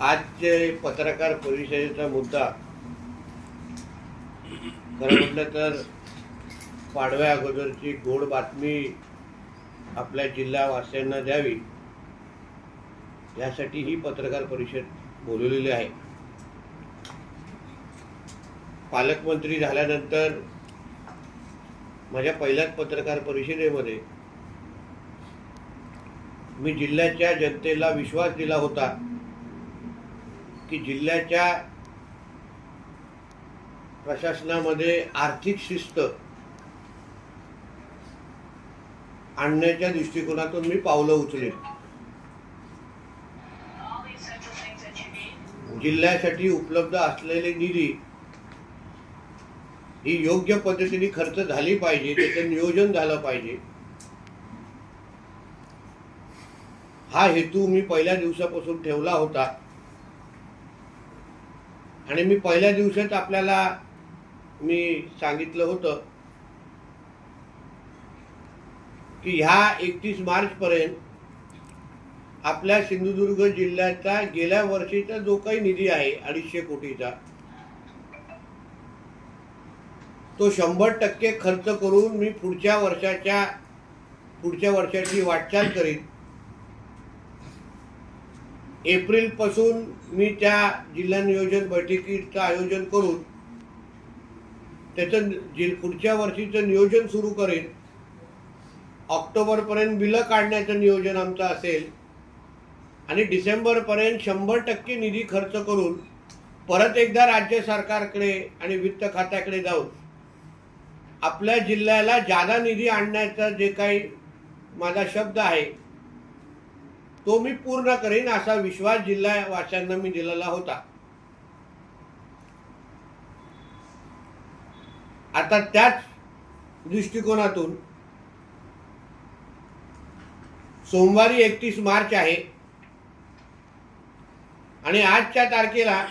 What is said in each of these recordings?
आजचे पत्रकार परिषदेचा मुद्दा खरं म्हटलं तर पाडव्या अगोदरची गोड बातमी आपल्या जिल्हावासियांना द्यावी यासाठी ही पत्रकार परिषद बोलवलेली आहे. पालकमंत्री झाल्यानंतर माझ्या पहिल्याच पत्रकार परिषदेमध्ये मी जिल्ह्याच्या जनतेला विश्वास दिला होता. की जिल्ह्याच्या प्रशासनामध्ये आर्थिक शिस्त आणण्याच्या दृष्टिकोनातून मी पावलं उचलेन. जिल्ह्यासाठी उपलब्ध असलेले निधी ही योग्य पद्धतीने खर्च झाली पाहिजे त्याचं नियोजन झालं पाहिजे. हा हेतू मी पहिल्या दिवसापासून ठेवला होता. आणि मी पहिल्या दिवसात आपल्याला मी सांगितलं होतं की ह्या एकतीस मार्चपर्यंत आपल्या सिंधुदुर्ग जिल्ह्याचा गेल्या वर्षीचा जो काही निधी आहे अडीचशे कोटीचा तो शंभर टक्के खर्च करून मी पुढच्या वर्षाच्या पुढच्या वर्षाची वाटचाल करीन एप्रिलपासून मी त्या जिल्हा नियोजन बैठकीचं आयोजन करून त्याचं जि पुढच्या वर्षीचं नियोजन सुरू करेन. ऑक्टोबरपर्यंत बिलं काढण्याचं नियोजन आमचं असेल. आणि डिसेंबरपर्यंत शंभर टक्के निधी खर्च करून परत एकदा राज्य सरकारकडे आणि वित्त खात्याकडे जाऊन आपल्या जिल्ह्याला जादा निधी आणण्याचा जे काही माझा शब्द आहे तो मी पूर्ण करेन असा विश्वास जिल्हा जिल्हावासियांना मी दिलेला होता. आता त्याच दृष्टिकोनातून सोमवारी एकतीस मार्च आहे. आणि आजच्या तारखेला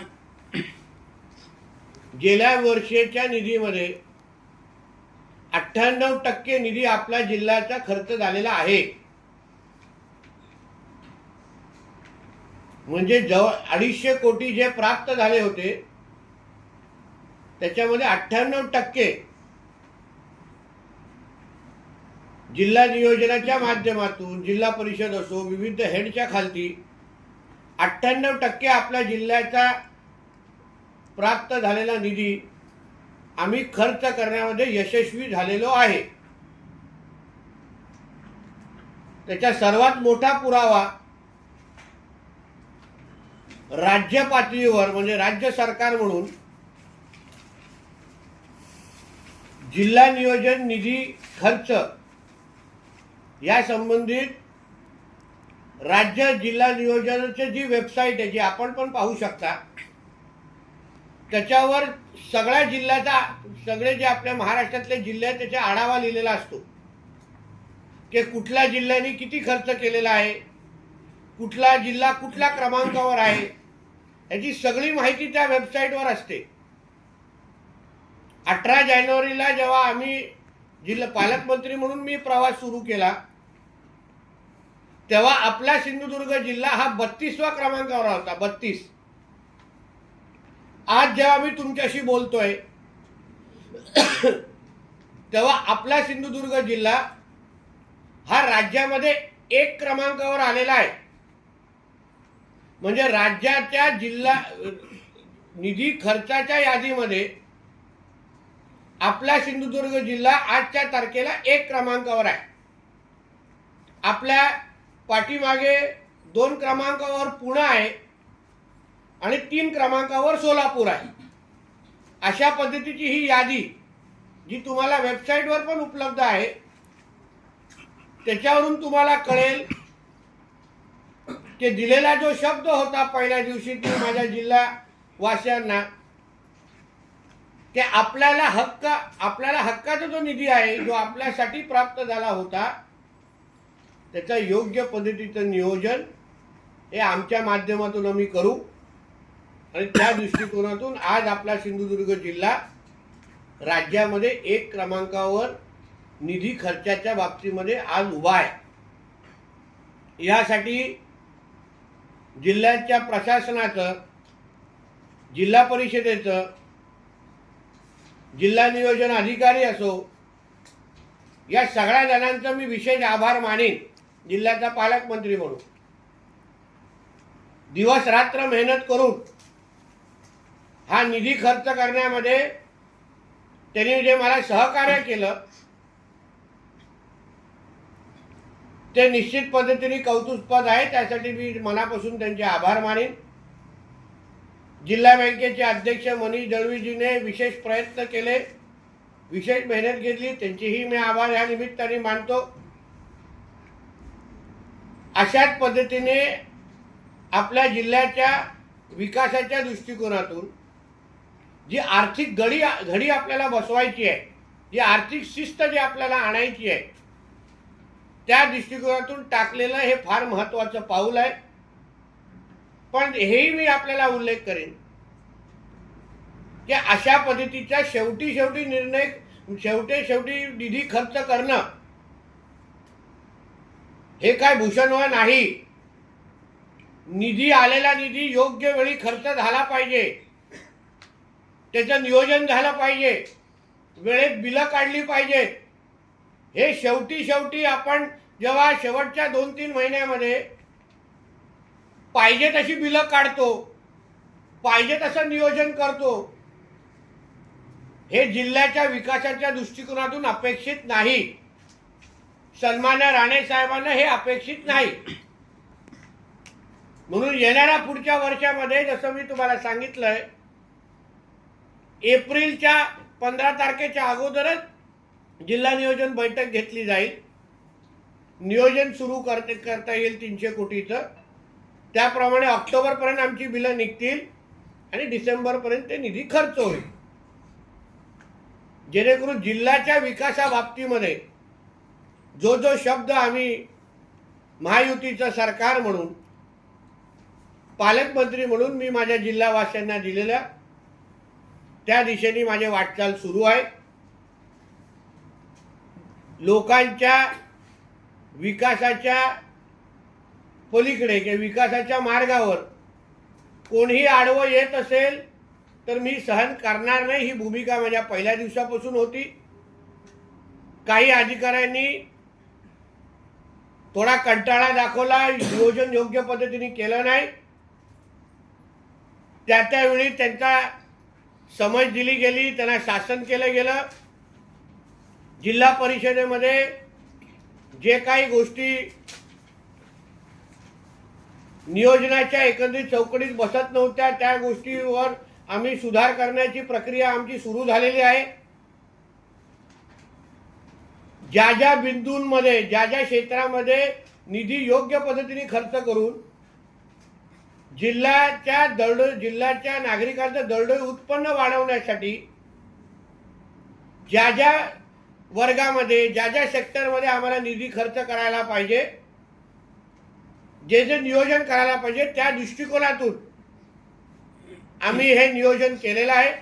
गेल्या वर्षीच्या निधीमध्ये अठ्ठ्याण्णव टक्के निधी आपल्या जिल्ह्याचा खर्च झालेला आहे. म्हणजे जवळ अडीचशे कोटी जे प्राप्त झाले होते त्याच्यामध्ये अठ्ठ्याण्णव टक्के जिल्हा नियोजनाच्या माध्यमातून जिल्हा परिषद असो विविध हेडच्या खालती अठ्ठ्याण्णव टक्के आपल्या जिल्ह्याचा प्राप्त झालेला निधी आम्ही खर्च करण्यामध्ये यशस्वी झालेलो आहे. त्याचा सर्वात मोठा पुरावा राज्य पातळीवर म्हणजे राज्य सरकार म्हणून जिल्हा नियोजन निधी खर्च या संबंधित राज्य जिल्हा नियोजनाची जी वेबसाईट आहे जी आपण पण पाहू शकता त्याच्यावर सगळ्या जिल्ह्याचा सगळे जे आपल्या महाराष्ट्रातले जिल्हे आहेत त्याचा आढावा लिहिलेला असतो. की कुठल्या जिल्ह्याने किती खर्च केलेला आहे कुठला जिल्हा कुठल्या क्रमांकावर आहे याची सगळी माहिती त्या वेबसाईटवर असते. अठरा जानेवारीला जेव्हा आम्ही जिल्हा पालकमंत्री म्हणून मी प्रवास सुरू केला तेव्हा आपला सिंधुदुर्ग जिल्हा हा बत्तीसवा क्रमांकावर होता बत्तीस. आज जेव्हा मी तुमच्याशी बोलतोय तेव्हा आपला सिंधुदुर्ग जिल्हा हा राज्यामध्ये एक क्रमांकावर आलेला आहे. म्हणजे राज्याच्या जिल्हा निधी खर्चाच्या यादीमध्ये आपला सिंधुदुर्ग जिल्हा आजच्या तारखेला एक क्रमांकावर आहे. आपल्या पाठीमागे दोन क्रमांकावर पुणे आहे आणि तीन क्रमांकावर सोलापूर आहे. अशा पद्धतीची ही यादी जी तुम्हाला वेबसाईटवर पण उपलब्ध आहे त्याच्यावरून तुम्हाला कळेल की दिलेला जो शब्द होता पहिल्या दिवशी की माझ्या जिल्हा वासियांना की आपल्याला हक्क आपल्याला हक्काचा जो निधी आहे जो आपल्यासाठी प्राप्त झाला होता त्याचं योग्य पद्धतीचं नियोजन हे आमच्या माध्यमातून आम्ही करू. आणि त्या दृष्टिकोनातून आज आपला सिंधुदुर्ग जिल्हा राज्यामध्ये एक क्रमांकावर निधी खर्चाच्या बाबतीमध्ये आज उभा आहे. यासाठी जिल्ह्याच्या प्रशासनाचं जिल्हा परिषदेचं जिल्हा नियोजन अधिकारी असो या सगळ्या जणांचा मी विशेष आभार मानेन. जिल्ह्याचा पालकमंत्री म्हणून. दिवस रात्र मेहनत करून हा निधी खर्च करण्यामध्ये त्यांनी जे मला सहकार्य केलं ते निश्चित पद्धतीने कौतुकपद आहे त्यासाठी मी मनापासून त्यांचे आभार मानेन. जिल्हा बँकेचे अध्यक्ष मनीष दळवीजीने विशेष प्रयत्न केले विशेष मेहनत घेतली त्यांचेही मी आभार या निमित्ताने मानतो. अशाच पद्धतीने आपल्या जिल्ह्याच्या विकासाच्या दृष्टिकोनातून जी आर्थिक घडी घडी आपल्याला बसवायची आहे जी आर्थिक शिस्त जी आपल्याला आणायची आहे त्या दृष्टिकोनातून टाकलेलं हे फार महत्वाचं पाऊल आहे. पण हेही मी आपल्याला उल्लेख करेन की अशा पद्धतीच्या शेवटी शेवटी निर्णय शेवटी शेवटी निधी खर्च करणं हे काय भूषणव नाही. निधी आलेला निधी योग्य वेळी खर्च झाला पाहिजे. त्याचं नियोजन झालं पाहिजे. वेळेत बिलं काढली पाहिजेत. हे शेवटी शेवटी आपण जेव्हा शेवटच्या दोन तीन महिन्यामध्ये पाहिजे तशी बिलं काढतो पाहिजे तसं नियोजन करतो हे जिल्ह्याच्या विकासाच्या दृष्टिकोनातून अपेक्षित नाही. सन्मान्य राणे साहेबांना हे अपेक्षित नाही. म्हणून येणाऱ्या पुढच्या वर्षामध्ये जसं मी तुम्हाला सांगितलंय एप्रिलच्या पंधरा तारखेच्या अगोदरच जिल्हा नियोजन बैठक घेतली जाईल. नियोजन सुरू करते करता येईल तीनशे कोटीचं. त्याप्रमाणे ऑक्टोबरपर्यंत आमची बिलं निघतील आणि डिसेंबरपर्यंत ते निधी खर्च होईल. जेणेकरून जिल्ह्याच्या विकासाबाबतीमध्ये जो जो शब्द आम्ही महायुतीचं सरकार म्हणून पालकमंत्री म्हणून मी माझ्या जिल्हावासियांना दिलेल्या त्या दिशेने माझे वाटचाल सुरू आहे. लोकांच्या विकासाच्या पलीकडे किंवा विकासाच्या मार्गावर कोणीही आडवं येत असेल तर मी सहन करणार नाही. ही भूमिका माझ्या पहिल्या दिवसापासून होती. काही अधिकाऱ्यांनी थोडा कंटाळा दाखवला. नियोजन योग्य पद्धतीने केलं नाही. त्या त्यावेळी त्यांचा समज दिली गेली त्यांना शासन केलं गेलं. जिल्हा परिषदेमध्ये जे काही गोष्टी नियोजनाच्या एकंदरीत चौकटीत बसत नव्हत्या त्या गोष्टीवर आम्ही सुधार करण्याची प्रक्रिया आमची सुरू झालेली आहे. ज्या ज्या बिंदूंमध्ये ज्या ज्या क्षेत्रामध्ये निधी योग्य पद्धतीने खर्च करून जिल्ह्याच्या दरड जिल्ह्याच्या नागरिकांचं दरडोई उत्पन्न वाढवण्यासाठी ज्या ज्या वर्गामध्ये ज्या ज्या सेक्टरमध्ये आम्हाला निधी खर्च करायला पाहिजे जे जे नियोजन करायला पाहिजे त्या दृष्टिकोनातून आम्ही हे नियोजन केलेलं आहे.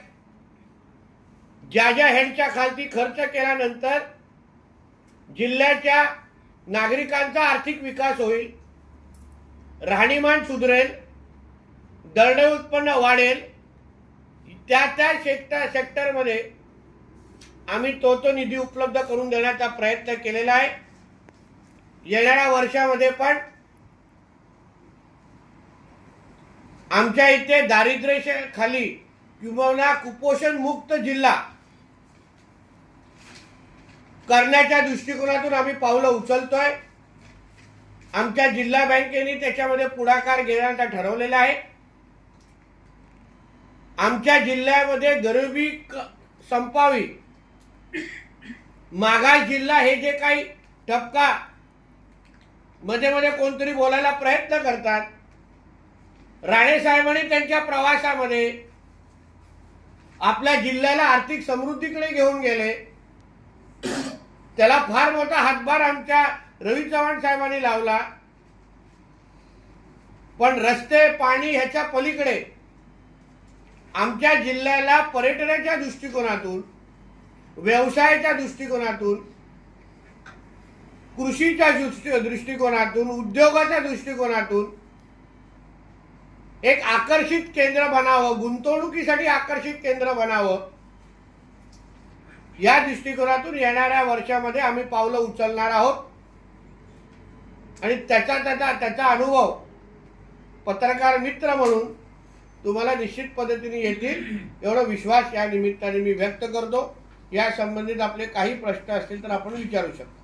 ज्या ज्या हेडच्या खालती खर्च केल्यानंतर जिल्ह्याच्या नागरिकांचा आर्थिक विकास होईल राहणीमान सुधरेल दरडे उत्पन्न वाढेल त्या त्या सेक्टर सेक्टरमध्ये आम्ही तो तो निधी उपलब्ध करून देण्याचा प्रयत्न केलेला आहे. येणाऱ्या वर्षामध्ये पण आमच्या इथे दारिद्र्य खाली किंबहुना कुपोषण मुक्त जिल्हा करण्याच्या दृष्टिकोनातून आम्ही पावलं उचलतोय. आमच्या जिल्हा बँकेने त्याच्यामध्ये पुढाकार घेण्याचा ठरवलेला आहे. आमच्या जिल्ह्यामध्ये गरिबी क- संपावी मागास जिल्हा हे जे काही टपका मध्ये मध्ये कोणतरी बोलायला प्रयत्न करतात राणे साहेबांनी त्यांच्या प्रवासामध्ये आपल्या जिल्ह्याला आर्थिक समृद्धीकडे घेऊन गेले. त्याला फार मोठा हातभार आमच्या रवी चव्हाण साहेबांनी लावला. पण रस्ते पाणी ह्याच्या पलीकडे आमच्या जिल्ह्याला पर्यटनाच्या दृष्टिकोनातून व्यवसायाच्या दृष्टिकोनातून कृषीच्या दृष्टी दृष्टिकोनातून उद्योगाच्या दृष्टिकोनातून एक आकर्षित केंद्र बनावं गुंतवणुकीसाठी आकर्षित केंद्र बनावं या दृष्टिकोनातून येणाऱ्या वर्षामध्ये आम्ही पावलं उचलणार आहोत. आणि त्याचा त्याचा त्याचा अनुभव पत्रकार मित्र म्हणून तुम्हाला निश्चित पद्धतीने येतील. एवढा विश्वास या निमित्ताने मी व्यक्त करतो. या संबंधित आपले काही प्रश्न असतील तर आपण विचारू शकतो.